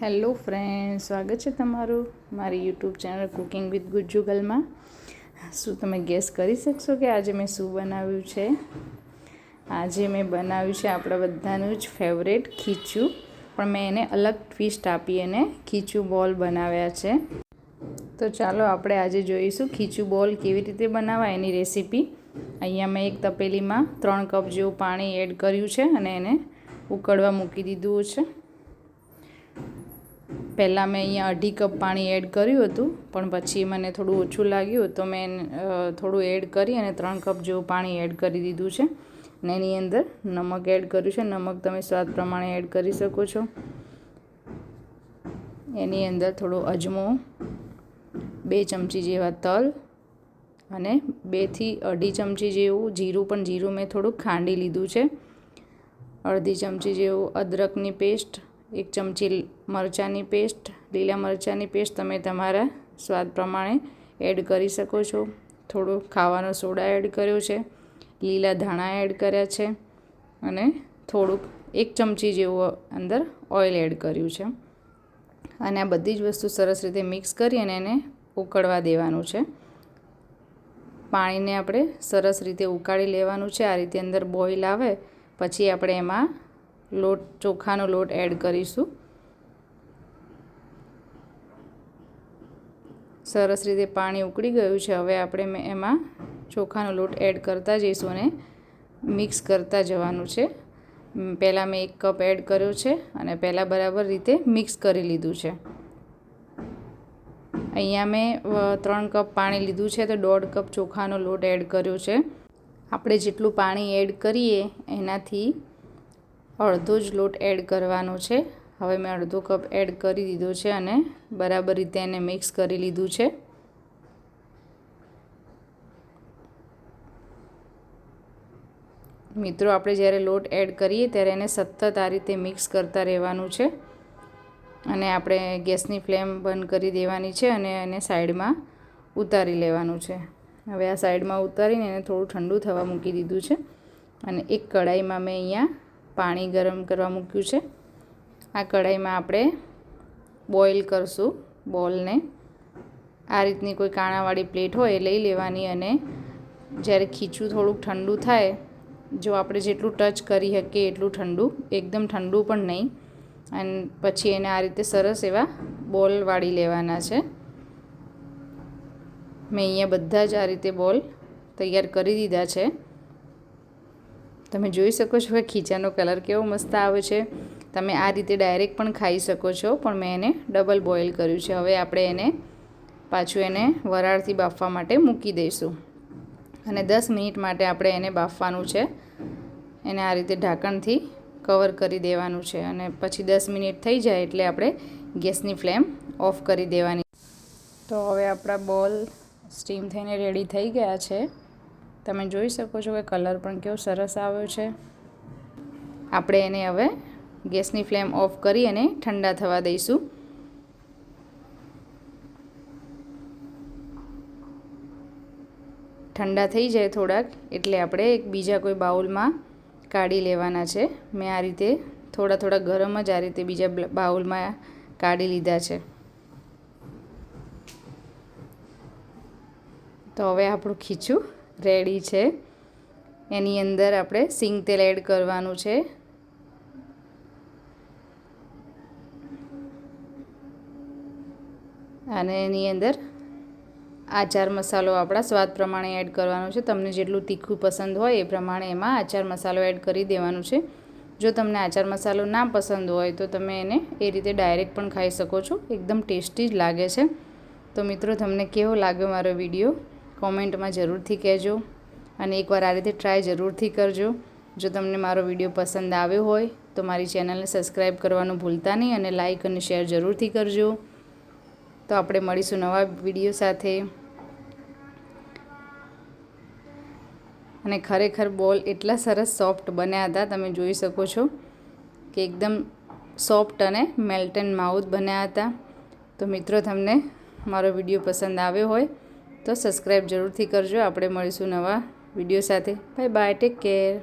Hello friend, સ્વાગત છે તમારું મારી યુટ્યુબ ચેનલ કુકિંગ વિથ ગુજ્જુગલમાં શું તમે ગેસ કરી શકશો કે આજે મેં શું બનાવ્યું છે? આજે મેં બનાવ્યું છે આપણા બધાનું જ ફેવરેટ ખીચું, પણ મેં એને અલગ ટ્વિસ્ટ આપી અને ખીચું બોલ બનાવ્યા છે. તો ચાલો આપણે આજે જોઈશું ખીચું બોલ કેવી રીતે બનાવાય એની રેસીપી અહીંયા મેં એક તપેલીમાં ત્રણ કપ જેવું પાણી એડ કર્યું છે અને એને ઉકળવા મૂકી દીધું છે. પહેલાં મેં અહીંયા અઢી કપ પાણી એડ કર્યું હતું, પણ પછી મને થોડું ઓછું લાગ્યું, તો મેં થોડું એડ કરી અને ત્રણ કપ જેવું પાણી એડ કરી દીધું છે. અને એની અંદર નમક એડ કર્યું છે. નમક તમે સ્વાદ પ્રમાણે એડ કરી શકો છો. એની અંદર થોડો અજમો, બે ચમચી જેવા તલ અને બેથી અઢી ચમચી જેવું જીરું, પણ જીરું મેં થોડુંક ખાંડી લીધું છે. અડધી ચમચી જેવું અદરકની પેસ્ટ એક ચમચી મરચાંની પેસ્ટ, લીલા મરચાંની પેસ્ટ તમે તમારા સ્વાદ પ્રમાણે એડ કરી શકો છો. થોડો ખાવાનો સોડા એડ કર્યો છે, લીલા ધાણા એડ કર્યા છે અને થોડુંક એક ચમચી જેવું અંદર ઓઇલ એડ કર્યું છે. અને આ બધી જ વસ્તુ સરસ રીતે મિક્સ કરી અને એને ઉકળવા દેવાનું છે. પાણીને આપણે સરસ રીતે ઉકાળી લેવાનું છે, આ રીતે અંદર બોઇલ આવે, પછી આપણે એમાં લોટ, ચોખાનો લોટ એડ કરીશું. સરસ રીતે પાણી ઉકળી ગયું છે. હવે આપણે એમાં ચોખાનો લોટ એડ કરતા જઈશું અને મિક્સ કરતા જવાનું છે. પહેલાં મેં એક કપ એડ કર્યો છે અને પહેલાં બરાબર રીતે મિક્સ કરી લીધું છે. અહીંયા મેં ત્રણ કપ પાણી લીધું છે તો દોઢ કપ ચોખાનો લોટ એડ કર્યો છે. આપણે જેટલું પાણી એડ કરીએ એનાથી અડધો જ લોટ એડ કરવાનો છે. હવે મેં અડધો કપ એડ કરી દીધો છે અને બરાબર રીતે એને મિક્સ કરી લીધું છે. મિત્રો, આપણે જ્યારે લોટ એડ કરીએ ત્યારે એને સતત આ રીતે મિક્સ કરતા રહેવાનું છે અને આપણે ગેસની ફ્લેમ બંધ કરી દેવાની છે અને એને સાઈડમાં ઉતારી લેવાનું છે. હવે આ સાઈડમાં ઉતારીને એને થોડું ઠંડુ થવા મૂકી દીધું છે અને એક કઢાઈમાં મેં અહીંયા પાણી ગરમ કરવા મૂક્યું છે. આ કઢાઈમાં આપણે બોઇલ કરશું બોલને. આ રીતની કોઈ કાણાવાળી પ્લેટ હોય એ લઈ લેવાની અને જ્યારે ખીચું થોડુંક ઠંડુ થાય, જો આપણે જેટલું ટચ કરી શકીએ એટલું ઠંડુ, એકદમ ઠંડુ પણ નહીં. અને પછી એને આ રીતે સરસ એવા બોલ વાળી લેવાના છે. મેં અહીંયા બધા જ આ રીતે બોલ તૈયાર કરી દીધા છે. તમે જોઈ શકો છો કે ખીચાનો કલર કેવો મસ્ત આવે છે. તમે આ રીતે ડાયરેક્ટ પણ ખાઈ શકો છો, પણ મેં એને ડબલ બોઇલ કર્યું છે. હવે આપણે એને પાછું એને વરાળથી બાફવા માટે મૂકી દઈશું. અને દસ મિનિટ માટે આપણે એને બાફવાનું છે. એને આ રીતે ઢાંકણથી કવર કરી દેવાનું છે. અને પછી દસ મિનિટ થઈ જાય એટલે આપણે ગેસની ફ્લેમ ઓફ કરી દેવાની. તો હવે આપણા બોલ સ્ટીમ થઈને રેડી થઈ ગયા છે. તમે જોઈ શકો છો કે કલર પણ કેવો સરસ આવ્યો છે. આપણે એને હવે ગેસની ફ્લેમ ઓફ કરી અને ઠંડા થવા દઈશું. ઠંડા થઈ જાય થોડાક એટલે આપણે એક બીજા કોઈ બાઉલમાં કાઢી લેવાના છે. મેં આ રીતે થોડા થોડા ગરમ જ આ રીતે બીજા બાઉલમાં કાઢી લીધા છે. તો હવે આપણું ખીચું રેડી છે. એની અંદર આપણે સિંગ તેલ એડ કરવાનું છે. અને એની અંદર આચાર મસાલો આપણા સ્વાદ પ્રમાણે એડ કરવાનો છે. તમને જેટલું તીખું પસંદ હોય એ પ્રમાણે એમાં આચાર મસાલો એડ કરી દેવાનું છે. જો તમને આચાર મસાલો ના પસંદ હોય તો તમે એને એ રીતે ડાયરેક્ટ પણ ખાઈ શકો છો. એકદમ ટેસ્ટી જ લાગે છે. તો મિત્રો, તમને કેવો લાગ્યો મારો વીડિયો? કોમેન્ટમાં જરૂરથી કહેજો અને એકવાર આ રીતે ટ્રાય જરૂરથી કરજો. જો તમને મારો વીડિયો પસંદ આવ્યો હોય, તો મારી ચેનલને સબસ્ક્રાઈબ કરવાનું ભૂલતા નહીં અને લાઇક અને શેર જરૂરથી કરજો. તો આપણે મળીશું નવા વીડિયો સાથે. અને ખરેખર બોલ એટલા સરસ સોફ્ટ બન્યા હતા, તમે જોઈ શકો છો કે એકદમ સોફ્ટ અને મેલ્ટ એન્ડ માઉથ બન્યા હતા. તો મિત્રો, તમને મારો વીડિયો પસંદ આવ્યો હોય તો સબસ્ક્રાઈબ જરૂરથી કરજો. આપણે મળીશું નવા વીડિયો સાથે. Bye bye take care.